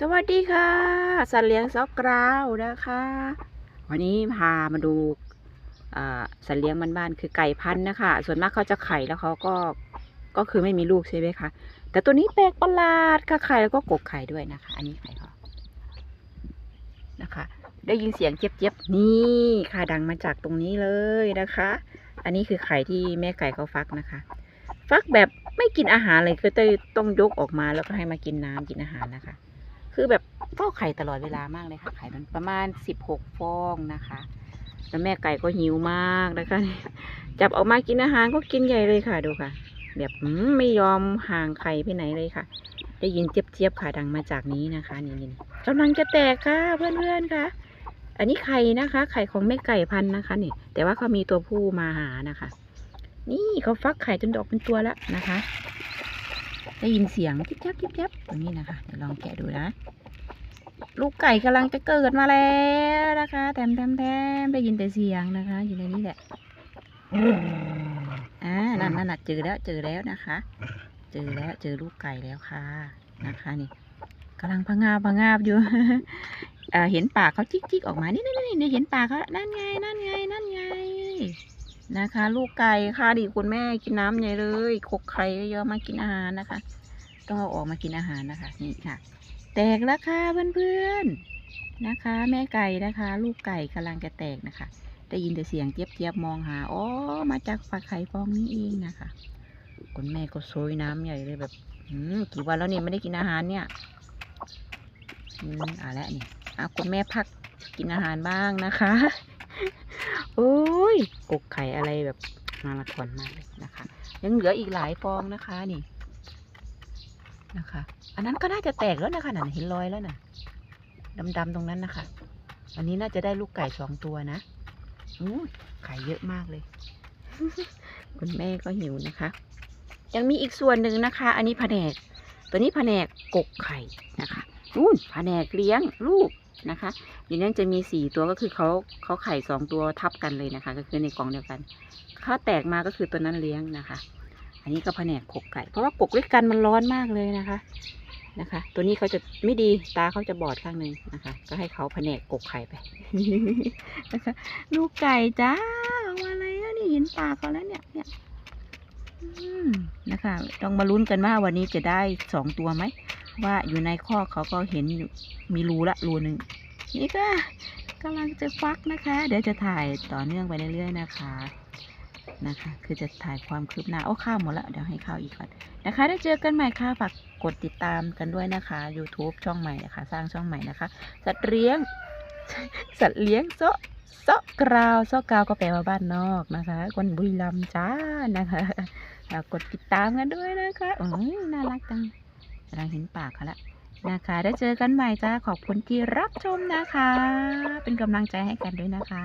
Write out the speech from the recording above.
สวัสดีค่ะสัตว์เลี้ยงซอกกราวนะคะ วันนี้พามาดูสัตว์เลี้ยงบ้านๆคือไก่พันธุ์นะคะ ส่วนมากเขาจะไข่แล้วเขาก็ก็คือไม่มีลูกใช่ไหมคะแต่ตัวนี้แปลกประหลาดค่ะไข่แล้วก็กกไข่ด้วยนะคะ อันนี้ไข่เขานะคะ ได้ยินเสียงเจี๊ยบๆนี่ค่ะดังมาจากตรงนี้เลยนะคะ อันนี้คือไข่ที่แม่ไก่เขาฟักนะคะ ฟักแบบไม่กินอาหารเลยคือต้องยกออกมาแล้วก็ให้มากินน้ำกินอาหารนะคะ คือแบบเฝ้าไข่ตลอดเวลามากเลยค่ะ ไข่มันประมาณสิบหกฟองนะคะ แล้วแม่ไก่ก็หิวมากนะคะ จับออกมากินอาหารก็กินใหญ่เลยค่ะดูค่ะ แบบไม่ยอมห่างไข่ไปไหนเลยค่ะ ได้ยินเจี๊ยบๆค่ะดังมาจากนี้นะคะนี่นี่กำลังจะแตกค่ะเพื่อนๆค่ะ อันนี้ไข่นะคะ ไข่ของแม่ไก่พันนะคะนี่แต่ว่าเขามีตัวผู้มาหานะคะ นี่เขาฟักไข่จนดอกเป็นตัวแล้วนะคะ ได้ยินเสียงจิ๊บจับจิ๊บจับตรงนี้นะคะเดี๋ยวลองแกะดูนะ ลูกไก่กำลังจะเกิดมาแล้วนะคะแถมแถมแถมได้ยินแต่เสียงนะคะ อยู่ในนี้แหละอ่านั่นนั่นเจอแล้วเจอแล้วนะคะ เจอแล้วเจอลูกไก่แล้วค่ะนะคะนี่กำลังพะงาพะงาอยู่เห็นปากเขาจิกจิกออกมานี่นี่นี่นี่เห็นปากเขานั่นไงนั่นไงนั่นไง นะคะ ลูกไก่ค่ะดิคุณแม่กินน้ำใหญ่เลยขกไข่เยอะมากินอาหารนะคะ ต้องเอาออกมากินอาหารนะคะนี่ค่ะ แตกแล้วค่ะเพื่อนๆนะคะ แม่ไก่นะคะ ลูกไก่กำลังจะแตกนะคะได้ยินแต่เสียงเจี๊ยบเจี๊ยบๆมองหาอ๋อมาจากฝักไข่ฟองนี้เองนะคะคุณแม่ก็โซยน้ำใหญ่เลยแบบอืมกี่วันแล้วเนี่ยไม่ได้กินอาหารเนี่ยอืมอ่าแล้วนี่อะคุณแม่พักกินอาหารบ้างนะคะ โอ้ยกกไข่อะไรแบบมาราธอนมากเลยนะคะ ยังเหลืออีกหลายฟองนะคะนี่นะคะ อันนั้นก็น่าจะแตกแล้วนะคะน่ะเห็นรอยแล้วน่ะดำๆตรงนั้นนะคะ อันนี้น่าจะได้ลูกไก่สองตัวนะอู้ไข่เยอะมากเลย คุณแม่ก็หิวนะคะ ยังมีอีกส่วนหนึ่งนะคะ อันนี้แผนก ตัวนี้แผนกกกไข่นะคะนู่นแผนกเลี้ยงลูกนะคะอยู่นั้นจะมีสี่ตัวก็คือเขาเขาไข่สองตัวทับกันเลยนะคะ ก็คือในกล่องเดียวกันถ้าแตกมาก็คือตัวนั้นเลี้ยงนะคะ อันนี้ก็แผนกกกไก่เพราะว่ากกด้วยกันมันร้อนมากเลยนะคะนะคะ ตัวนี้เขาจะไม่ดีตาเขาจะบอดข้างหนึ่งนะคะ ก็ให้เขาแผนกกกไข่ไปนะคะลูกไก่จ้าออกมาแล้วนี่เห็นปากเขาแล้วเนี่ยเนี่ย นะคะ ต้องมาลุ้นกันว่าวันนี้จะได้สองตัวไหม ว่าอยู่ในข้อเขาก็เห็นอยู่มีรูละรูหนึ่งนี่ก็กำลังจะฟักนะคะ เดี๋ยวจะถ่ายต่อเนื่องไปเรื่อยๆนะคะนะคะ คือจะถ่ายความคืบหน้า โอ้ข้าวหมดแล้ว เดี๋ยวให้ข้าวอีกก่อนนะคะได้เจอกันใหม่ค่ะ ฝากกดติดตามกันด้วยนะคะ YouTube ช่องใหม่นะคะ สร้างช่องใหม่นะคะ สัตว์เลี้ยง สัตว์เลี้ยงโซะ ซะกราวโซะกราวก็แปลว่าบ้านนอกนะคะ คนบุรีรัมย์จ้านะคะกกดติดตามกันด้วยนะคะโอ้ยน่ารักจังกำลังเห็นปากเขาละนะคะได้เจอกันใหม่จ้าขอบคุณที่รับชมนะคะ เป็นกำลังใจให้กันด้วยนะคะ